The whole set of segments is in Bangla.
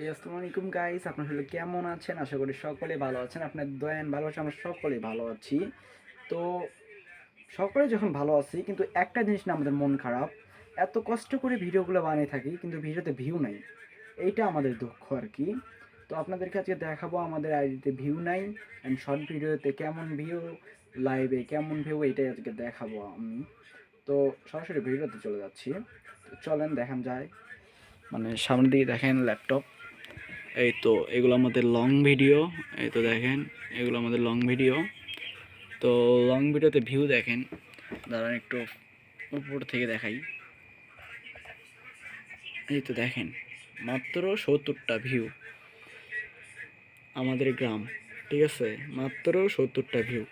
এই আসসালামু আলাইকুম গাইস আপনার আসলে কেমন আছেন? আশা করি সকলে ভালো আছেন। আপনার দয়ান ভালো ভালোবাসা, আমরা সকলে ভালো আছি। তো সকলে যখন ভালো আছি, কিন্তু একটা জিনিস না আমাদের মন খারাপ। এত কষ্ট করে ভিডিওগুলো বানিয়ে থাকি, কিন্তু ভিডিওতে ভিউ নাই। এইটা আমাদের দুঃখ আর কি। তো আপনাদেরকে আজকে দেখাবো আমাদের আইডিতে ভিউ নাই। অ্যান্ড শর্ট ভিডিওতে কেমন ভিউ লাইভে কেমন ভিউ এইটাই আজকে দেখাবো আমি। তো সরাসরি ভিডিওতে চলে যাচ্ছি। তো চলেন, দেখান যায়। মানে সামনের দিকে দেখেন ল্যাপটপ এই তো, এগুলো আমাদের লং ভিডিও এই তো দেখেন, এগুলো আমাদের লং ভিডিও তো লং ভিডিওতে ভিউ দেখেন, দাঁড়ান একটু উপর থেকে দেখাই। এই তো দেখেন, মাত্র সত্তরটা ভিউ আমাদের গ্রাম, ঠিক আছে? মাত্র সত্তরটা ভিউ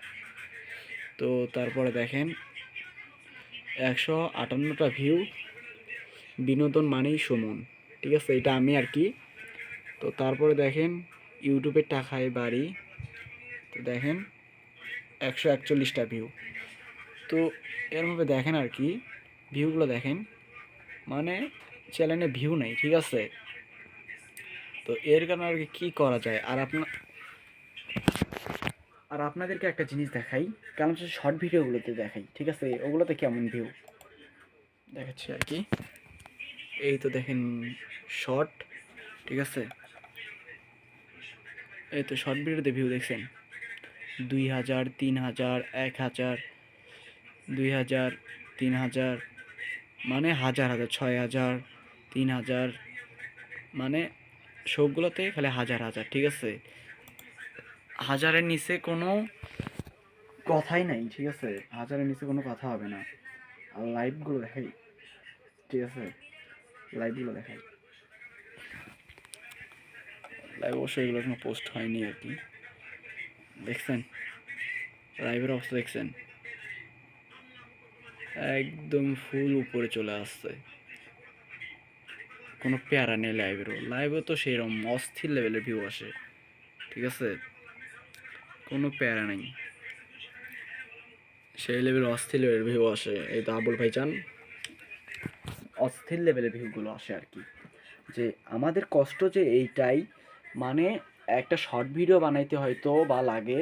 তো তারপরে দেখেন, একশো আটান্নটা ভিউ বিনোদন মানেই সুমন, ঠিক আছে? এটা আমি আর কি তো তারপরে দেখেন ইউটিউবের টাকায় বাড়ি। তো দেখেন একশো একচল্লিশটা ভিউ তো এরভাবে দেখেন আর কি ভিউগুলো দেখেন। মানে চ্যানেলে ভিউ নেই, ঠিক আছে? তো এর কারণে আর কি, কী করা যায়? আর আপনার আর আপনাদেরকে একটা জিনিস দেখাই, কারণ হচ্ছে শর্ট ভিডিওগুলোতে দেখাই, ঠিক আছে? ওগুলোতে কেমন ভিউ দেখাচ্ছি আর কি। এই তো দেখেন শর্ট ঠিক আছে? এই তো শর্ট ভিডিওতে ভিউ দেখছেন। দুই হাজার, তিন হাজার, এক হাজার, দুই হাজার, তিন হাজার মানে হাজার হাজার, ছয় হাজার, তিন হাজার মানে সবগুলোতে খালি হাজার হাজার, ঠিক আছে? হাজারের নিচে কোনো কথাই নাই, ঠিক আছে? হাজারের নিচে কোনো কথা হবে না। আর লাইভগুলো দেখাই, ঠিক আছে? লাইভগুলো দেখাই। লাইভ অবশ্যই এগুলো কোনো পোস্ট হয়নি আর কি। দেখছেন? লাইভের অবস্থা দেখছেন? একদম ফুল উপরে চলে আসছে। কোনো প্যারা নেই লাইভেরও লাইভেও তো সেরকম অস্থির লেভেলের ভিউ আসে। ঠিক আছে? কোনো প্যারা নেই। সেই লেভেল অস্থির লেভেলের ভিউ আসে। এই তো আবুল ভাইজান। অস্থির লেভেলের ভিউগুলো আসে আর কি। যে আমাদের কষ্ট যে এইটাই মানে একটা শর্ট ভিডিও বানাইতে হয়তো বা লাগে।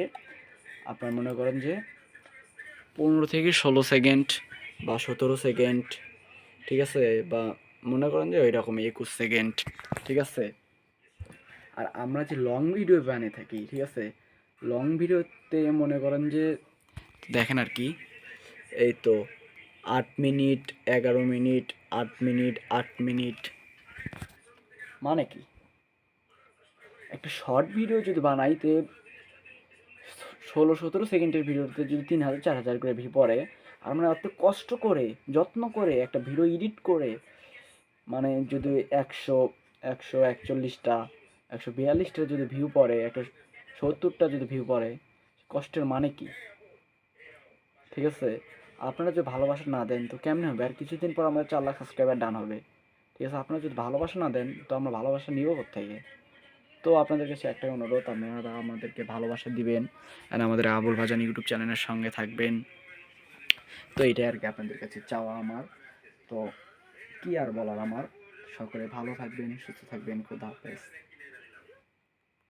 আপনার মনে করেন যে পনেরো থেকে ষোলো সেকেন্ড বা সতেরো সেকেন্ড ঠিক আছে? বা মনে করেন যে ওই রকম একুশ সেকেন্ড ঠিক আছে? আর আমরা যে লং ভিডিও বানিয়ে থাকি, ঠিক আছে? লং ভিডিওতে মনে করেন যে দেখেন আর কি, এই তো আট মিনিট, এগারো মিনিট, আট মিনিট আট মিনিট মানে কি? একটা শর্ট ভিডিও যদি বানাইতে ষোলো সতেরো সেকেন্ডের ভিডিওতে যদি তিন হাজার চার হাজার করে ভিউ পড়ে, আর মানে এত কষ্ট করে, যত্ন করে একটা ভিডিও এডিট করে মানে যদি একশো একশো একচল্লিশটা, একশো বিয়াল্লিশটা যদি ভিউ পড়ে একটা সত্তরটা যদি ভিউ পড়ে, কষ্টের মানে কি? ঠিক আছে? আপনারা যদি ভালোবাসা না দেন, তো কেমনে হবে? আর কিছুদিন পর আমাদের চার লাখ সাবস্ক্রাইবার ডান হবে। ঠিক আছে? আপনারা যদি ভালোবাসা না দেন, তো আমরা ভালোবাসা নিব থেকে তো আপনাদের কাছে একটাই অনুরোধ, আপনারা আমাদেরকে ভালোবাসা দিবেন আর আমাদের আবুল ভাজান ইউটিউব চ্যানেলের সঙ্গে থাকবেন। তো এটাই আর কি আপনাদের কাছে চাওয়া আমার। তো কি আর বলার আমার? সকলে ভালো থাকবেন, সুস্থ থাকবেন, খুদা হাফেজ।